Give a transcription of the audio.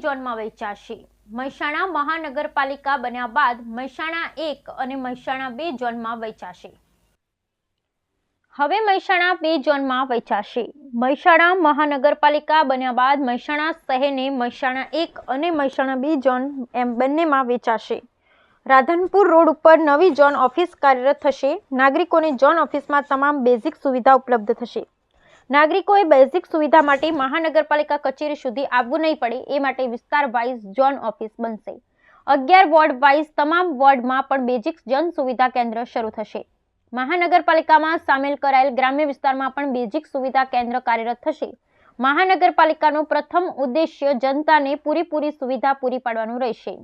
ઝોનમાં વહેંચાશે. મહેસાણા મહાનગરપાલિકા બન્યા બાદ મહેસાણા એક અને મહેસાણા બે ઝોનમાં વહેંચાશે. હવે મહેસાણા બે ઝોનમાં વહેંચાશે. મહેસાણા મહાનગરપાલિકા બન્યા બાદ મહેસાણા શહેરને મહેસાણા એક અને મહેસાણા બે ઝોન એમ બંનેમાં વેચાશે રાધનપુર રોડ ઉપર નવી ઝોન ઓફિસ કાર્યરત થશે. નાગરિકોને ઝોન ઓફિસમાં તમામ બેઝિક સુવિધા ઉપલબ્ધ થશે. નાગરિકોએ બેઝિક સુવિધા માટે મહાનગરપાલિકા કચેરી સુધી આવવું નહીં પડે, એ માટે વિસ્તાર વાઇઝ ઝોન ઓફિસ બનશે. અગિયાર વોર્ડ વાઇઝ તમામ વોર્ડમાં પણ બેઝિક જન સુવિધા કેન્દ્ર શરૂ થશે. મહાનગરપાલિકામાં સામેલ કરાયેલ ગ્રામ્ય વિસ્તારમાં પણ બેઝિક સુવિધા કેન્દ્ર કાર્યરત થશે. મહાનગરપાલિકાનો પ્રથમ ઉદ્દેશ્ય જનતાને પૂરેપૂરી સુવિધા પૂરી પાડવાનું રહેશે.